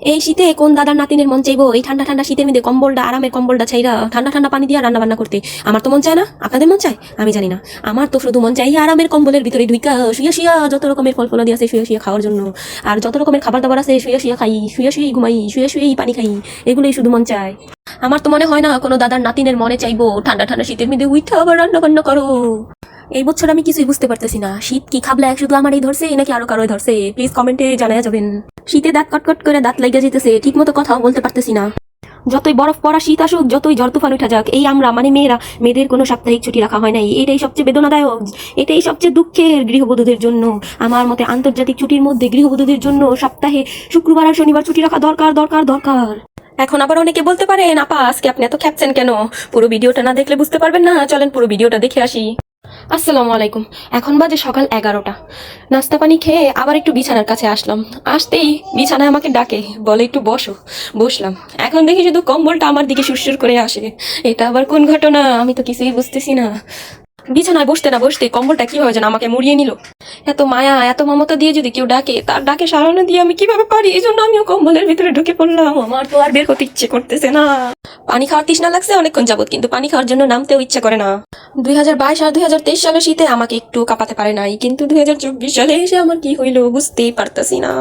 এই শীতে কোন দাদার নাতিনের মন চাইব? এই ঠান্ডা ঠান্ডা শীতের মধ্যে কম্বলটা, আরামের কম্বলটা চাইরা ঠান্ডা ঠান্ডা পানি দিয়ে রান্না বান্না করতে। আমার তো মন চায় না। আপনাদের মন চায়? আমি জানি না। আমার তো শুধু মন চাই আরামের কম্বলের ভিতরে ঢুইকা শুয়ে শুয়া যত রকমের ফল ফল দিয়ে আছে শুয়ে শুয়ে খাওয়ার জন্য। আর যত রকমের খাবার দাবার আছে শুয়ে শুয়ে খাই শুয়ে শুয়েই ঘুমাই শুয়ে শুয়েই পানি খাই। এগুলোই শুধু মন চায়। আমার তো মনে হয় না কোনো দাদার নাতিনের মনে চাইব, ঠান্ডা ঠান্ডা শীতের মধ্যে উঠা আবার রান্না বান্না করো। এই বছর আমি কিছুই বুঝতে পারতেছি না। শীত কি খাবলা এক শুধু আমারই ধরছে, নাকি আরও কারও ধরছে? প্লিজ কমেন্টে জানাই যাবেন। শীতে দাঁত কটকট করে দাঁত লাগিয়ে যেতেছে ঠিক মতো কথাও বলতে পারতেছি না। যতই বরফ পড়া শীত আসুক, যতই ঝড় তুফান উঠা যাক, এই আমরা মানে মেয়েরা, মেয়েদের কোনো সাপ্তাহিক ছুটি রাখা হয় নাই। এটাই সবচেয়ে বেদনাদায়ক, এটাই সবচেয়ে দুঃখের গৃহবধূদের জন্য। আমার মতে আন্তর্জাতিক ছুটির মধ্যে গৃহবধূদের জন্য সপ্তাহে শুক্রবার আর শনিবার ছুটি রাখা দরকার দরকার দরকার। এখন আবার অনেকে বলতে পারেন, আপা, আজকে আপনি এত খ্যাপছেন কেন? পুরো ভিডিওটা না দেখলে বুঝতে পারবেন না। চলেন পুরো ভিডিওটা দেখে আসি। আসসালামু আলাইকুম। এখন বাজে সকাল এগারোটা। নাস্তা পানি খেয়ে আবার একটু বিছানার কাছে আসলাম। আসতেই বিছানায় আমাকে ডাকে, বলে একটু বসো। বসলাম। এখন দেখি শুধু কম্বলটা আমার দিকে সুরসুর করে আসে। এটা আবার কোন ঘটনা? আমি তো কিছুই বুঝতেছি না। বিছানায় বসতে না বসতে কম্বলটা কীভাবে যেন আমাকে মুড়িয়ে নিল। এত মায়া, এত মমতা দিয়ে যদি কেউ ডাকে, তার ডাকে সারানো দিয়ে আমি কীভাবে পারি? এই জন্য আমিও কম্বলের ভিতরে ঢুকে পড়লাম। আমার তো আর বের হতে ইচ্ছে করতেছে না। পানি খাওয়ার তৃষ্ণা লাগছে অনেকক্ষণ যাবত কিন্তু পানি খাওয়ার জন্য নামতেও ইচ্ছা করে না। দুই হাজার বাইশ আর দুই হাজার তেইশ সালের শীতে আমাকে একটু কাঁপাতে পারে নাই, কিন্তু দুই হাজার চব্বিশ সালে এসে আমার কি হইল বুঝতেই পারতাছি না।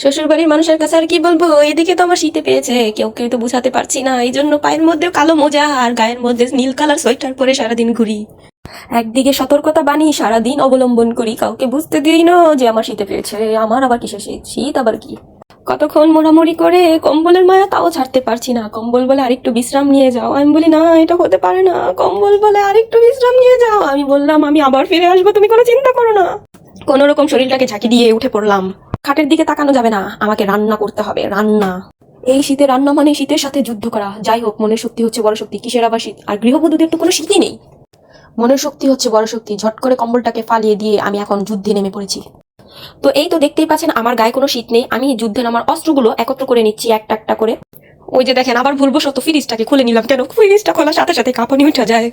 শ্বশুর বাড়ির মানুষের কাছে আর কি বলব, এদিকে তো আমার শীতে পেয়েছে, কেউ কেউ তো বুঝাতে পারছি না এই জন্য পায়ের মধ্যে কালো মোজা আর গায়ের মধ্যে নীল কালার সোয়েটার পরে সারাদিন ঘুরি। একদিকে সতর্কতা বানি সারাদিন অবলম্বন করি, কাউকে বুঝতে দিই না যে আমার শীতে পেয়েছে, আমার আবার কিসে শীত শীত আবার কি? কতক্ষণ মোড়ামুড়ি করে কম্বলের মায়া তাও ছাড়তে পারছি না। কম্বল বলে আরেকটু বিশ্রাম নিয়ে যাও। আমি বলি, না, এটা হতে পারে না। কম্বল বলে আরেকটু বিশ্রাম নিয়ে যাও। আমি বললাম, আমি আবার ফিরে আসব, তুমি কোনো চিন্তা করো না। কোনো রকম শরীরটাকে ঝাঁকি দিয়ে উঠে পড়লাম। খাটের দিকে তাকানো যাবে না। আমাকে রান্না করতে হবে, রান্না। এই শীতে রান্না মানে শীতের সাথে যুদ্ধ করা। যাই হোক, মনের শক্তি হচ্ছে বড় শক্তি, কিসের আবার শীত? আর গৃহবধূদের তো কোনো শীতই নেই। মনের শক্তি হচ্ছে বড় শক্তি। ঝট করে কম্বলটাকে ফালিয়ে দিয়ে আমি এখন যুদ্ধে নেমে পড়েছি। তো এই তো দেখতেই পাচ্ছেন, আমার গায়ে কোনো শীত নেই। আমি যুদ্ধে নামার অস্ত্রগুলো একত্র করে নিচ্ছি, একটা একটা করে। ওই যে দেখেন, আবার ভুলবশত ফ্রিজটাকে খুলে নিলাম কেন? ফ্রিজটা খোলার সাথে সাথে কাঁপানি উঠে যায়।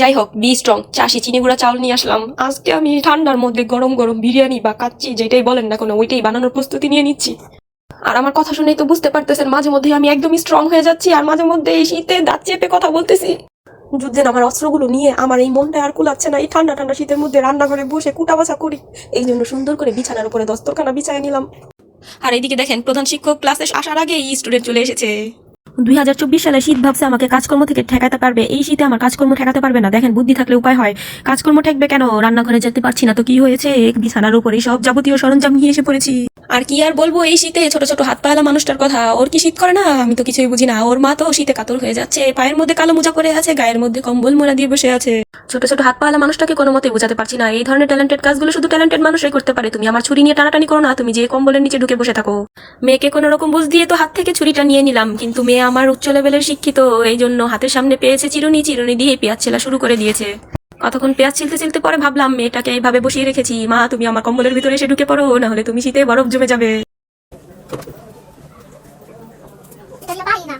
যাই হোক বি স্ট্রং চাষি চিনি গুঁড়া চাউল নিয়ে আসলাম। আজকে আমি ঠান্ডার মধ্যে গরম গরম বিরিয়ানি বা কাচ্চি যেটাই বলেন না কোনো, ওইটাই বানানোর প্রস্তুতি নিয়ে নিচ্ছি। আর আমার কথা শুনেই তো বুঝতে পারতেছেন, মাঝে মধ্যে আমি একদমই স্ট্রং হয়ে যাচ্ছি, আর মাঝে মধ্যে এই শীতে দাঁত চেপে কথা বলতেছি। যুদ্ধের আমার অস্ত্রগুলো নিয়ে আমার এই মনটা আর কুলাচ্ছে না। এই ঠান্ডা ঠান্ডা শীতের মধ্যে রান্নাঘরে বসে কুটাবাছা করি। এই জন্য সুন্দর করে বিছানার উপরে দস্তরখানা বিছায় নিলাম। আর এইদিকে দেখেন প্রধান শিক্ষক ক্লাসে আসার আগে এই স্টুডেন্ট চলে এসেছে। দুই হাজার চব্বিশ সালে শীত ভাবছে আমাকে কাজকর্ম থেকে ঠেকাতে পারবে। এই শীতে আমার কাজকর্ম ঠেকাতে পারবে না। দেখেন, বুদ্ধি থাকলে উপায় হয়। কাজকর্ম ঠেকবে কেন? রান্নাঘরে যেতে পারছি না তো কি হয়েছে? বিছানার উপরে সব যাবতীয় সরঞ্জাম নিয়ে এসে পড়েছি। আর কি আর বলব এই শীতে ছোট ছোট হাত পাওয়ালা মানুষটার কথা। ওর কি শীত করে না? আমি তো কিছুই বুঝি না। ওর মা তো শীতে কাতর হয়ে যাচ্ছে। পায়ের মধ্যে কালো মোজা করে আছে, গায়ের মধ্যে কম্বল মোড়া দিয়ে বসে আছে। ছোট ছোট হাত পায়লা মানুষটাকে কোনো মতে বোঝাতে পারছি না। এই ধরনের ট্যালেন্টেড কাজগুলো শুধু ট্যালেন্টেড মানুষই করতে পারে। তুমি আমার ছুরি নিয়ে টানাটানি করো না, তুমি যে কম্বলের নিচে ঢুকে বসে থাকো। মেয়েকে কোনো রকম বুঝ দিয়ে তো হাত থেকে ছুরিটা নিয়ে নিলাম, কিন্তু মেয়ে আমার উচ্চ লেভেলের শিক্ষিত এই জন্য হাতের সামনে পেয়েছে চিরুনি চিরুনি দিয়ে পেঁয়াজ ছেলা শুরু করে দিয়েছে। কতক্ষণ পেঁয়াজ ছিলতে ছিলতে পরে ভাবলাম, মেয়েটাকে এইভাবে বসিয়ে রেখেছি। মা, তুমি আমার কম্বলের ভিতরে এসে ঢুকে পড়ো না হলে তুমি শীতে বরফ জমে যাবে। Italia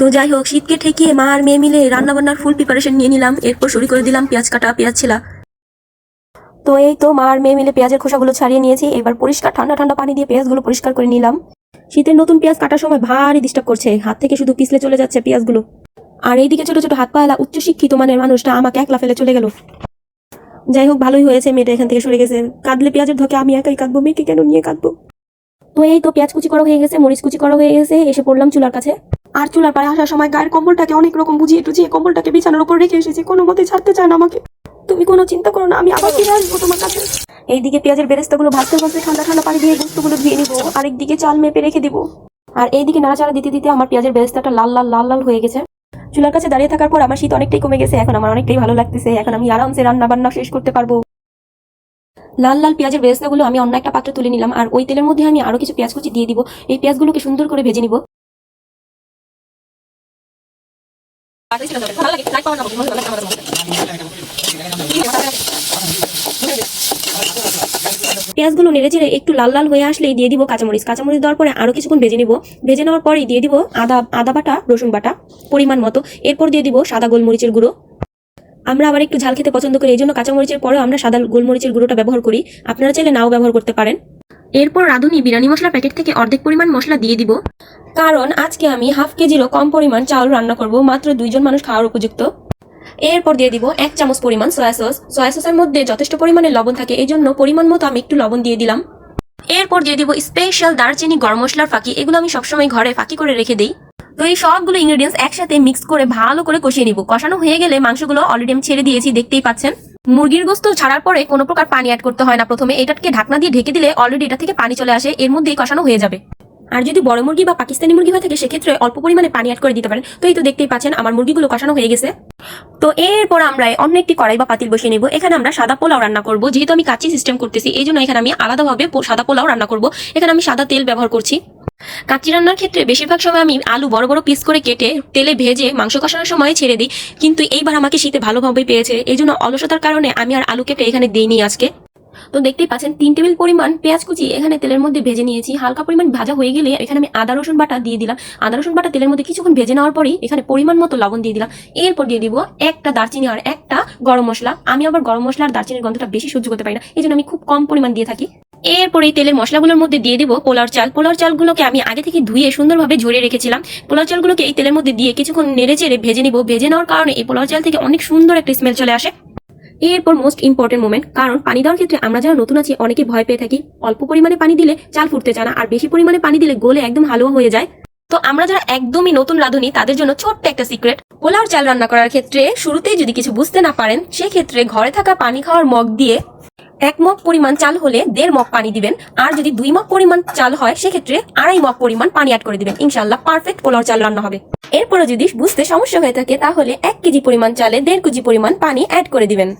তো যাই হোক, শীতকে ঠেকিয়ে মা আর মেয়ে মিলে রান্না বান্নার ফুল প্রিপারেশন নিয়ে নিলাম, এরপর শুরু করে দিলাম পেঁয়াজ কাটা পেঁয়াজ ছিলা। তো এই তো মা আর মেয়ে মিলে পেঁয়াজের খোসাগুলো ছাড়িয়ে নিয়েছি, এবার পরিষ্কার ঠান্ডা ঠান্ডা পানি দিয়ে পেঁয়াজগুলো পরিষ্কার করে নিলাম। শীতের নতুন পেঁয়াজ কাটার সময় ভারী ডিস্টার্ব করছে, হাত থেকে শুধু পিছলে চলে যাচ্ছে পেঁয়াজগুলো। আর এইদিকে ছোট ছোট হাত পালা উচ্চ শিক্ষিত মানের মানুষটা আমাকে একলা ফেলে চলে গেল। যাই হোক ভালোই হয়েছে মেয়েটা এখান থেকে সরে গেছে। কাঁদলে পেঁয়াজের ধকে আমি একাই কাঁদবো মেয়েকে কেন নিয়ে কাঁদবো? তো এই তো পেঁয়াজ কুচি করা হয়ে গেছে মরিচ কুচি করা হয়ে গেছে এসে পড়লাম চুলার কাছে। আর চুলার পাড়ে আসার সময় গায়ের কম্বলটাকে অনেক রকম বুঝিয়ে টুজিয়ে কম্বলটাকে বিছানার উপর রেখে এসেছি। কোনো মতে ছাড়তে চায় না আমাকে। তুমি কোনো চিন্তা করো না আমি আবার ফিরে আসব তোমার কাছে। এইদিকে পেঁয়াজের বেরেস্তাগুলো ভাজতে ভাজতে ঠান্ডা ঠান্ডা পানি দিয়ে গুস্তগুলো ধুয়ে নিবো আরেকদিকে চাল মেপে রেখে দিব। আর এইদিকে নাড়াচাড়া দিতে দিতে আমার পেঁয়াজের বেরেস্তাটা লাল লাল লাল লাল হয়ে গেছে। চুলার কাছে দাঁড়িয়ে থাকার পর আমার শীত অনেকটাই কমে গেছে। এখন আমার অনেকটাই ভালো লাগতেছে। এখন আমি আরামসে রান্না বান্না শেষ করতে পারব। লাল লাল পেঁয়াজের বেরেস্তাগুলো আমি অন্য একটা পাত্রে তুলে নিলাম আর ওই তেলের মধ্যে আমি আরও কিছু পেঁয়াজ কুচি দিয়ে দিব। এই পেঁয়াজগুলোকে সুন্দর করে ভেজে নিব। ভালো লাগে লাইক পাওয়া না ভালো লাগে আমার পেঁয়াজগুলো নেড়ে চেড়ে একটু লাল লাল হয়ে আসলেই দিয়ে দিব কাঁচামরিচ। কাঁচামরিচ দেওয়ার পরে আরও কিছুক্ষণ ভেজে নিব। ভেজে নেওয়ার পরেই দিয়ে দিব আদা আদা বাটা, রসুন বাটা, পরিমাণ মতো। এরপর দিয়ে দিব সাদা গোলমরিচের গুঁড়ো। আমরা আবার একটু ঝাল খেতে পছন্দ করি এই জন্য কাঁচামরিচের পরেও আমরা সাদা গোলমরিচের গুঁড়োটা ব্যবহার করি। আপনারা চাইলে নাও ব্যবহার করতে পারেন। এরপর রাঁধুনি বিরিয়ানি মশলা প্যাকেট থেকে অর্ধেক পরিমাণ মশলা দিয়ে দিব। কারণ আজকে আমি হাফ কেজিরও কম পরিমাণ চাউল রান্না করব, মাত্র দুইজন মানুষ খাওয়ার উপযুক্ত। এরপর দিয়ে দিব এক চামচ পরিমাণ সয়া সস সয়া সসের মধ্যে যথেষ্ট পরিমাণে লবণ থাকে এই জন্য পরিমাণ মতো আমি একটু লবণ দিয়ে দিলাম। এরপর দিয়ে দিব স্পেশাল দারচিনি, গরম মশলার ফাঁকি, এগুলো আমি সবসময় ঘরে ফাঁকি করে রেখে দিই। তো এই সবগুলো ইনগ্রেডিয়েন্টস একসাথে মিক্স করে ভালো করে কষিয়ে নিব। কষানো হয়ে গেলে মাংসগুলো অলরেডি আমি ছেড়ে দিয়েছি, দেখতেই পাচ্ছেন। মুরগির গোস্ত ছাড়ার পরে কোনো প্রকার পানি অ্যাড করতে হয় না প্রথমে। এটাকে ঢাকনা দিয়ে ঢেকে দিলে অলরেডি এটা থেকে পানি চলে আসে, এর মধ্যেই কষানো হয়ে যাবে। আর যদি বড় মুরগি বা পাকিস্তানি মুরগি হয়ে থাকে, সেক্ষেত্রে অল্প পরিমাণে পানি অ্যাড করে দিতে পারেন। তো এই তো দেখতেই পাচ্ছেন, আমার মুরগিগুলো কষানো হয়ে গেছে। তো এরপর আমরা অন্য একটি কড়াই বা পাতিল বসিয়ে নেব। এখানে আমরা সাদা পোলাও রান্না করব। যেহেতু আমি কাচি সিস্টেম করতেছি, এই জন্য এখানে আমি আলাদাভাবে সাদা পোলাও রান্না করব। এখানে আমি সাদা তেল ব্যবহার করছি। কাচ্চি রান্নার ক্ষেত্রে বেশিরভাগ সময় আমি আলু বড় বড় পিস করে কেটে তেলে ভেজে মাংস কষানোর সময় ছেড়ে দিই। কিন্তু এইবার আমাকে শীতে ভালোভাবে পেয়েছে। এই জন্য অলসতার কারণে আমি আর আলু কেটে এখানে দিইনি আজকে। তো দেখতেই পাচ্ছেন, তিন টেবিল পরিমাণ পেঁয়াজ কুচি এখানে তেলের মধ্যে ভেজে নিয়েছি। হালকা পরিমাণ ভাজা হয়ে গেলে এখানে আমি আদা, রসুন বাটা দিয়ে দিলাম। আদা, রসুন বাটা তেলের মধ্যে কিছুক্ষণ ভেজে নেওয়ার পরেই এখানে পরিমাণ মতো লবণ দিয়ে দিলাম। এরপর দিয়ে দিব একটা দারচিনি আর একটা গরম মশলা। আমি আবার গরম মশলা আর দারচিনির গন্ধটা বেশি সহ্য করতে পারি না এই জন্য আমি খুব কম পরিমাণ দিয়ে থাকি। এরপর এই তেলের মশলাগুলোর মধ্যে দিয়ে দিব পোলার চাল। পোলার চালগুলোকে আমি আগে থেকে ধুয়ে সুন্দরভাবে ঝরিয়ে রেখেছিলাম। পোলার চালগুলোকে এই তেলের মধ্যে দিয়ে কিছুক্ষণ নেড়ে চেড়ে ভেজে নিব। ভেজে নেওয়ার কারণে এই পোলার চাল থেকে অনেক সুন্দর একটা স্মেল চলে আসে। এরপর মোস্ট ইম্পর্টেন্ট মোমেন্ট কারণ পানি দেওয়ার ক্ষেত্রে আমরা যারা নতুন আছি অনেকে ভয় পেয়ে থাকি। অল্প পরিমাণে পানি দিলে চাল ফুটতে চায় না, আর বেশি পরিমাণে পানি দিলে গলে একদম হালুয়া হয়ে যায়। তো আমরা যারা একদমই নতুন রাঁধুনি, তাদের জন্য ছোট্ট একটা সিক্রেট পোলাও চাল রান্না করার ক্ষেত্রে শুরুতেই যদি কিছু বুঝতে না পারেন, সেক্ষেত্রে ঘরে থাকা পানি খাওয়ার মগ দিয়ে এক মগ পরিমাণ চাল হলে দেড় মগ পানি দিবেন। আর যদি দুই মগ পরিমাণ চাল হয়, সেক্ষেত্রে আড়াই মগ পরিমাণ পানি অ্যাড করে দিবেন। ইনশাল্লাহ পারফেক্ট পোলাও চাল রান্না হবে। এরপরে যদি বুঝতে সমস্যা হয়ে থাকে, তাহলে এক কেজি পরিমাণ চালে দেড় কেজি পরিমাণ পানি অ্যাড করে দিবেন।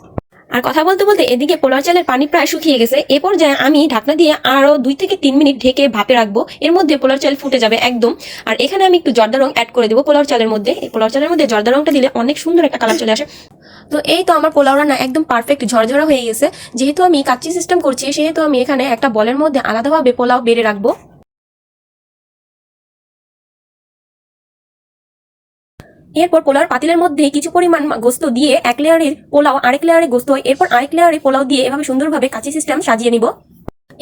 আর কথা বলতে বলতে এদিকে পোলার চালের পানি প্রায় শুকিয়ে গেছে। এ পর্যায়ে আমি ঢাকনা দিয়ে আরও দুই থেকে তিন মিনিট ঢেকে ভাপে রাখব। এর মধ্যে পোলার চাল ফুটে যাবে একদম। আর এখানে আমি একটু জর্দা রং অ্যাড করে দেবো পোলার চালের মধ্যে। পোলার চালের মধ্যে জর্দা রংটা দিলে অনেক সুন্দর একটা কালার চলে আসে। তো এই তো আমার পোলাও রান্না একদম পারফেক্ট ঝরঝরা হয়ে গেছে। যেহেতু আমি কাচ্চি সিস্টেম করছি, সেহেতু আমি এখানে একটা বলের মধ্যে আলাদাভাবে পোলাও বেড়ে রাখব। এরপর পোলাওর পাতিলের মধ্যে কিছু পরিমাণ গোস্ত দিয়ে এক লেয়ারের পোলাও, আরেক লেয়ারে গোস্ত এরপর আরেক লেয়ারে পোলাও দিয়ে এভাবে সুন্দরভাবে কাঁচি সিস্টেম সাজিয়ে নিব।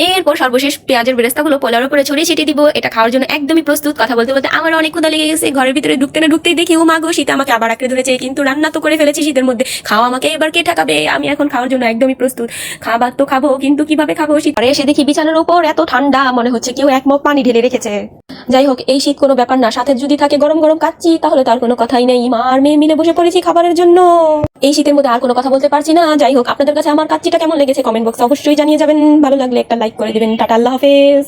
এরপর সর্বশেষ পেঁয়াজের বেরেস্তাগুলো পোলাওর উপরে ছড়িয়ে ছিটিয়ে দিব। এটা খাওয়ার জন্য একদমই প্রস্তুত। কথা বলতে বলতে আমার অনেক ক্ষুদা লেগে গেছে। ঘরের ভিতরে ঢুকতে না ঢুকতেই দেখি, ও মাগো শীত আমাকে আবার আঁকড়ে ধরেছে। কিন্তু রান্না তো করে ফেলেছি শীতের মধ্যে। খাওয়া আমাকে এবার কে ঠাকাবে? আমি এখন খাওয়ার জন্য একদমই প্রস্তুত। খাবার তো খাব, কিন্তু কীভাবে খাব শীত এসে দেখি বিছানার উপর এত ঠান্ডা। মনে হচ্ছে কেউ এক মগ পানি ঢেলে রেখেছে। যাই হোক এই শীত কোনো ব্যাপার না। সাথে যদি থাকে গরম গরম কাচ্ছি তাহলে তার কোনো কথাই নেই। মা আর মেয়ে মিলে বসে পড়েছি খাবারের জন্য। এই শীতের মধ্যে আর কোনো কথা বলতে পারছি না। যাই হোক আপনাদের কাছে আমার কাচ্ছিটা কেমন লেগেছে কমেন্ট বক্সে অবশ্যই জানিয়ে যাবেন। ভালো লাগলে একটা লাইক করে দেবেন। টাটা, আল্লাহ হাফেজ।